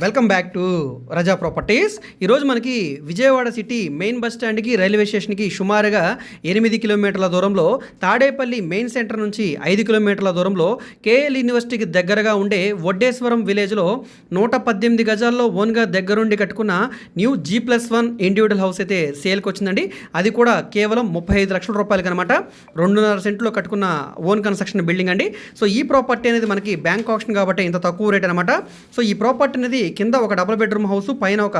Welcome back to Raza properties ఈరోజు మనకి Vijayawada city main bus స్టాండ్కి రైల్వే స్టేషన్కి సుమారుగా ఎనిమిది కిలోమీటర్ల దూరంలో తాడేపల్లి మెయిన్ సెంటర్ నుంచి ఐదు కిలోమీటర్ల దూరంలో కేఎల్ యూనివర్సిటీకి దగ్గరగా ఉండే వడ్డేశ్వరం విలేజ్లో నూట పద్దెనిమిది గజాల్లో ఓన్గా దగ్గరుండి కట్టుకున్న new G plus one individual house అయితే సేల్కి వచ్చిందండి. అది కూడా కేవలం ముప్పై ఐదు లక్షల రూపాయలకి అనమాట రెండున్నర సెంట్లో కట్టుకున్న ఓన్ కన్స్ట్రక్షన్ బిల్డింగ్ అండి. సో ఈ ప్రాపర్టీ అనేది మనకి బ్యాంక్ ఆప్షన్ కాబట్టి ఇంత తక్కువ రేట్ అనమాట సో ఈ ప్రాపర్టీ అనేది కింద ఒక డబుల్ బెడ్రూమ్ హౌస్ పైన ఒక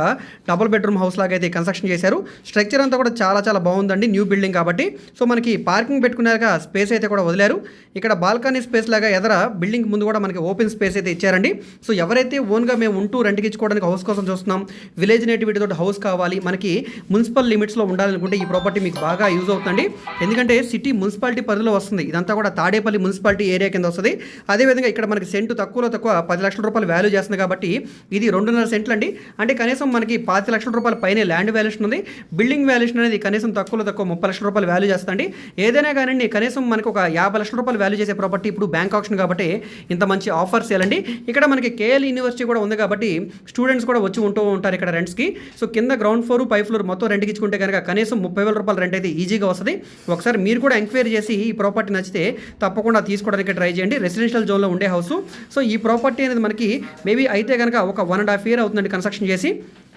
డబుల్ బెడ్రూమ్ హౌస్ లాగా అయితే కన్స్ట్రక్షన్ చేశారు. స్ట్రక్చర్ అంతా కూడా చాలా చాలా బాగుందండి న్యూ బిల్డింగ్ కాబట్టి. సో మనకి పార్కింగ్ పెట్టుకున్నాక స్పేస్ అయితే కూడా వదిలారు. ఇక్కడ బాల్కనీ స్పేస్ లాగా ఎదర బిల్డింగ్ ముందు కూడా మనకి ఓపెన్ స్పేస్ అయితే ఇచ్చారండి. సో ఎవరైతే ఓన్గా మేము ఉంటూ రెంట్కి ఇచ్చుకోవడానికి హౌస్ కోసం చూస్తున్నాం విలేజ్ నేటివిటీ తోటి హౌస్ కావాలి మనకి మున్సిపల్ లిమిట్స్లో ఉండాలనుకుంటే ఈ ప్రాపర్టీ మీకు బాగా యూజ్ అవుతుంది ఎందుకంటే సిటీ మున్సిపాలిటీ పరిధిలో వస్తుంది. ఇదంతా కూడా తాడేపల్లి మున్సిపాలిటీ ఏరియా కింద వస్తుంది. అదేవిధంగా ఇక్కడ మనకి సెంటు తక్కువలో తక్కువ పది లక్షల రూపాయలు వాల్యూ చేస్తుంది కాబట్టి ఇది రెండున్నర సెంట్లు అండి. అంటే కనీసం మనకి పాతి లక్షల రూపాయల పైనే ల్యాండ్ వాల్యుయేషన్ ఉంది. బిల్డింగ్ వాల్యుయేషన్ అనేది కనీసం తక్కువలో తక్కువ ముప్పై లక్షల రూపాయలు వాల్యూ చేస్తుంది ఏదైనా కానీ కనీసం మనకు ఒక యాభై లక్షల రూపాయలు వాల్యూ చేసే ప్రాపర్టీ ఇప్పుడు బ్యాంక్ ఆప్షన్ కాబట్టి ఇంత మంచి ఆఫర్స్ ఇవ్వాలండి ఇక్కడ మనకి కేఎల్ యూనివర్సిటీ కూడా ఉంది కాబట్టి స్టూడెంట్స్ కూడా వచ్చి ఉంటూ ఉంటారు ఇక్కడ రెంట్స్కి. సో కింద గ్రౌండ్ ఫ్లోర్ పై ఫ్లోర్ మొత్తం రెంట్కి ఇచ్చుకుంటే కనుక కనీసం ముప్పై వేల రూపాయలు రెంట్ అయితే ఈజీగా వస్తుంది. ఒకసారి మీరు కూడా ఎంక్వైరీ చేసి ఈ ప్రాపర్టీ నచ్చితే తప్పకుండా తీసుకోవడానికి ట్రై చేయండి. రెసిడెన్షియల్ జోన్లో ఉండే హౌస్. సో ఈ ప్రాపర్టీ అనేది మనకి మేబీ అయితే కనుక ఒక వన్ అండ్ హాఫ్ ఇయర్ అవుతుందండి కన్స్ట్రక్షన్ చేసి.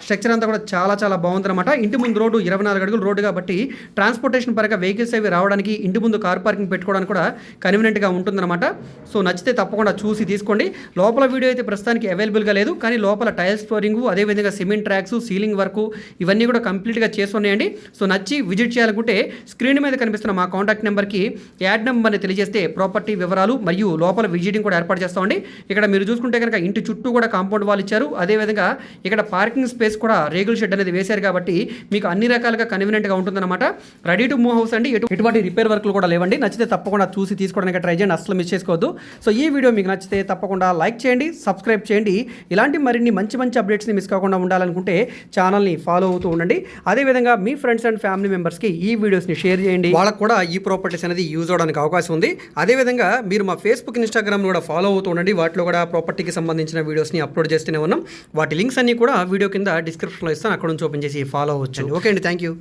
స్ట్రక్చర్ అంతా కూడా చాలా చాలా బాగుందన్నమాట. ఇంటి ముందు రోడ్డు ఇరవై నాలుగు అడుగులు రోడ్డు కాబట్టి ట్రాన్స్పోర్టేషన్ పరంగా వెహికల్స్ అవి రావడానికి ఇంటి ముందు కార్ పార్కింగ్ పెట్టుకోవడానికి కూడా కన్వీనియంట్గా ఉంటుందన్నమాట. సో నచ్చితే తప్పకుండా చూసి తీసుకోండి. లోపల వీడియో అయితే ప్రస్తుతానికి అవైలబుల్గా లేదు. కానీ లోపల టైల్స్ ఫ్లోరింగ్ అదేవిధంగా సిమెంట్ ట్రాక్స్ సీలింగ్ వర్క్ ఇవన్నీ కూడా కంప్లీట్గా చేస్తున్నాయండి. సో నచ్చి విజిట్ చేయాలనుకుంటే స్క్రీన్ మీద కనిపిస్తున్న మా కాంటాక్ట్ నెంబర్కి యాడ్ నెంబర్ని తెలియజేస్తే ప్రాపర్టీ వివరాలు మరియు లోపల విజిటింగ్ కూడా ఏర్పాటు చేస్తామండి. ఇక్కడ మీరు చూసుకుంటే కనుక ఇంటి చుట్టూ కూడా కాంపౌండ్ వాళ్ళు ఇచ్చారు. అదేవిధంగా ఇక్కడ పార్కింగ్ స్పేస్ కూడా రేగుల షెడ్ అనేది వేశారు కాబట్టి మీకు అన్ని రకాలుగా కన్వీనియంట్గా ఉంటుందన్నమాట. రెడీ టు మూవ్ హౌస్ అండి. ఎటు- ఎటువంటి రిపేర్ వర్క్లు కూడా లేవండి. నచ్చితే తప్పకుండా చూసి తీసుకోవడానికి ట్రై చేయండి. అసలు మిస్ చేసుకోవద్దు. సో ఈ వీడియో మీకు నచ్చితే తప్పకుండా లైక్ చేయండి సబ్స్క్రైబ్ చేయండి. ఇలాంటి మరిన్ని మంచి మంచి అప్డేట్స్ని మిస్ కాకుండా ఉండాలనుకుంటే ఛానల్ని ఫాలో అవుతూ ఉండండి. అదేవిధంగా మీ ఫ్రెండ్స్ అండ్ ఫ్యామిలీ మెంబర్స్కి ఈ వీడియోస్ని షేర్ చేయండి. వాళ్ళకు కూడా ఈ ప్రాపర్టీస్ అనేది యూజ్ అవడానికి అవకాశం ఉంది. అదేవిధంగా మీరు మా ఫేస్బుక్ ఇన్స్టాగ్రామ్ కూడా ఫాలో అవుతూ ఉండండి. వాటిలో కూడా ప్రాపర్టీకి సంబంధించిన వీడియోస్ని అప్లోడ్ చేస్తూనే ఉన్నాం. వాటి లింక్స్ అన్ని కూడా వీడియో కింద డిస్క్రిప్షన్లో ఇస్తాను. అక్కడ నుంచి ఓపెన్ చేసి ఫాలో అవ్వచ్చు. ఓకే అండి థ్యాంక్ యూ